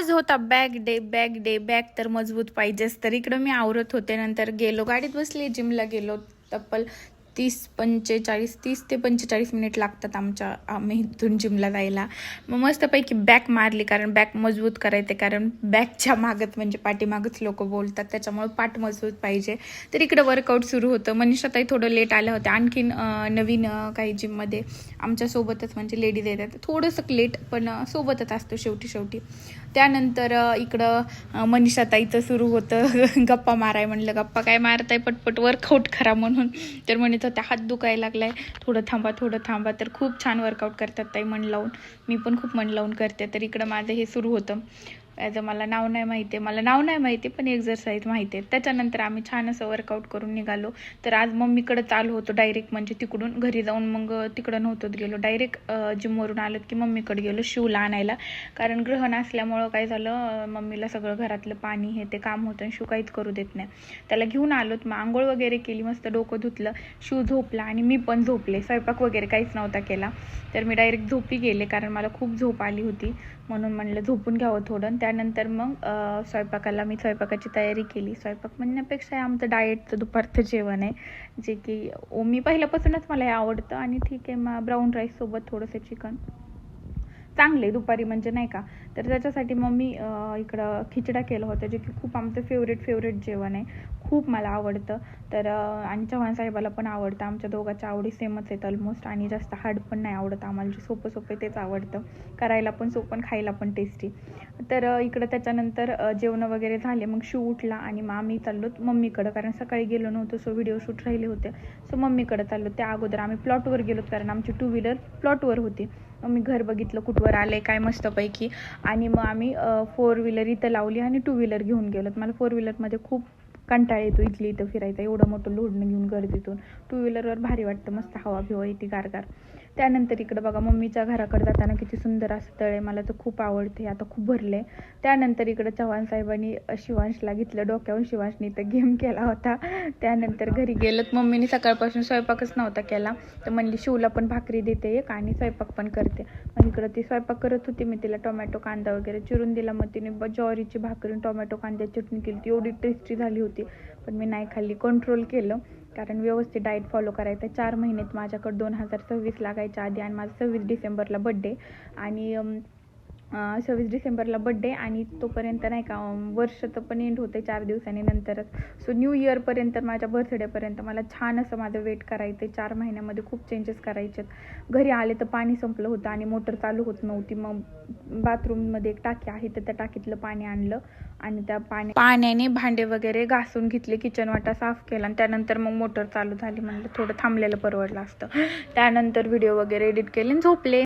आज होता bag day bag day bag तर मजबूत पाहिजेच तर इकडं मी आवरत होते. नंतर गेलो गाडीत बसली जिमला गेलो तब्बल तीस पंचेचाळीस तीस ते पंचेचाळीस मिनिट लागतात आमच्या आम्ही इथून जिमला जायला. मग मस्तपैकी बॅक मारली कारण बॅक मजबूत करायचे कारण बॅकच्या मागत म्हणजे पाठीमागच लोक बोलतात त्याच्यामुळे पाठ मजबूत पाहिजे. तर इकडं वर्कआउट सुरू होतं. मनीषाताई थोडं लेट आलं होतं आणखीन नवीन काही जिममध्ये आमच्यासोबतच म्हणजे लेडीज येतात. थोडंसं लेट पण सोबतच असतो शेवटी शेवटी. त्यानंतर इकडं मनीषाताईचं सुरू होतं. गप्पा माराय म्हणलं गप्पा काय मारताय? पटपट वर्कआउट करा म्हणून. तर म्हणे म्हणत त्या हात दुखायला लागलाय. थोडं थांबा थोडं थांबा. तर खूप छान वर्कआउट करतात ताई मन लावून. मी पण खूप मन लावून करते. तर इकडं माझं हे सुरू होतं. याचं मला नाव नाही माहिती आहे मला नाव नाही माहिती पण एक्झरसाईज माहिती आहे. त्याच्यानंतर आम्ही छान असं वर्कआउट करून निघालो. तर आज मम्मीकडं चालू होतो डायरेक्ट म्हणजे तिकडून घरी जाऊन मग तिकडं नव्हतं गेलो. डायरेक्ट जिमवरून आलो की मम्मीकडे गेलो शिवला आणायला. कारण ग्रहण असल्यामुळं काय झालं मम्मीला सगळं घरातलं पाणी हे ते काम होतं आणि शिव काहीच करू देत नाही. त्याला घेऊन आलोत मग आंघोळ वगैरे केली मस्त डोकं धुतलं. शिव झोपला आणि मी पण झोपले. स्वयंपाक वगैरे काहीच नव्हता केला. तर मी डायरेक्ट झोपी गेले कारण मला खूप झोप आली होती. म्हणून म्हणलं झोपून घ्यावं थोडं. त्या त्यानंतर मग स्वयंपाकाला मी स्वयंपाकाची तयारी केली. स्वयंपाक म्हणण्यापेक्षा आमचं डाएटचं दुपारचं जेवण आहे. जे की मी पहिल्यापासूनच मला हे आवडतं आणि ठीक आहे मग ब्राऊन राईससोबत थोडंसं चिकन. चांगले दुपारी म्हणजे नाही का? तर त्याच्यासाठी मग मी इकडं खिचडा केलं होतं जे की खूप आमचं फेवरेट फेवरेट जेवण आहे. खूप मला आवडतं. तर आणि चव्हाण साहेबाला पण आवडतं. आमच्या दोघांच्या आवडी सेमच आहेत ऑलमोस्ट आणि जास्त हार्ड पण नाही आवडत आम्हाला. जे सोपं सोपं तेच आवडतं. करायला पण सोपं आणि खायला पण टेस्टी तर इकडं त्याच्यानंतर जेवणं वगैरे झाले. मग शू उठला आणि मग आम्ही चाललो मम्मीकडं. कारण सकाळी गेलो नव्हतो सो व्हिडिओ शूट राहिले होते. सो मम्मीकडं चाललो. त्या अगोदर आम्ही प्लॉटवर गेलो कारण आमची टू व्हीलर प्लॉटवर होती. मग मी घर बघितलं कुठवर आले काय मस्तपैकी. आणि मग आम्ही फोर व्हीलर इथं लावली आणि टू व्हीलर घेऊन गेलो मला फोर व्हीलरमध्ये खूप कंटाळा येतो इथली इथं फिरायचा एवढं मोठं लोडणं घेऊन गर्दीतून. टू व्हीलरवर भारी वाटतं. मस्त हवा भिवा येते गारगार. त्यानंतर इकडं बघा मम्मीच्या घराकडे जाताना किती सुंदर असं तळ आहे मला तर खूप आवडते आता खूप भरले. त्यानंतर इकडं चव्हाण साहेबांनी शिवांशला घेतलं डोक्यावरून शिवांशनी इथं गेम केला होता. त्यानंतर घरी गेलं मम्मीने सकाळपासून स्वयंपाकच नव्हता केला. तर म्हणली शिवला पण भाकरी देते एक आणि स्वयंपाक पण करते. मग इकडं ती स्वयंपाक करत होती मी तिला टोमॅटो कांदा वगैरे चिरून दिला. मग तिने ब- ज्वारीची भाकरी टोमॅटो कांद्याची चटणी केली ती एवढी टेस्टी झाली होती. पण मी नाही खाल्ली कंट्रोल केलं. कारण व्यवस्थित डाएट फॉलो करायचं. चार महिन्यात माझ्याकडे दोन हजार सव्वीस लागायच्या आधी आणि माझा सव्वीस डिसेंबरला बड्डे आणि सव्वीस डिसेंबरला बड्डे आणि तोपर्यंत नाही का वर्ष तर पण एंड होते चार दिवसांनी नंतरच. सो न्यू इयरपर्यंत माझ्या बर्थडेपर्यंत मला छान असं माझं वेट करायचं आहे चार महिन्यामध्ये खूप चेंजेस करायचे घरी आले तर पाणी संपलं होतं आणि मोटर चालू होत नव्हती. मग बाथरूममध्ये एक टाकी आहे तर त्या टाकीतलं पाणी आणलं आणि त्या पाणी पाण्याने भांडे वगैरे घासून घेतले किचन वाटा साफ केला आणि त्यानंतर मग मोटर चालू झाली. म्हणलं थोडं थांबलेलं परवडलं असतं. त्यानंतर व्हिडिओ वगैरे एडिट केले आणि झोपले.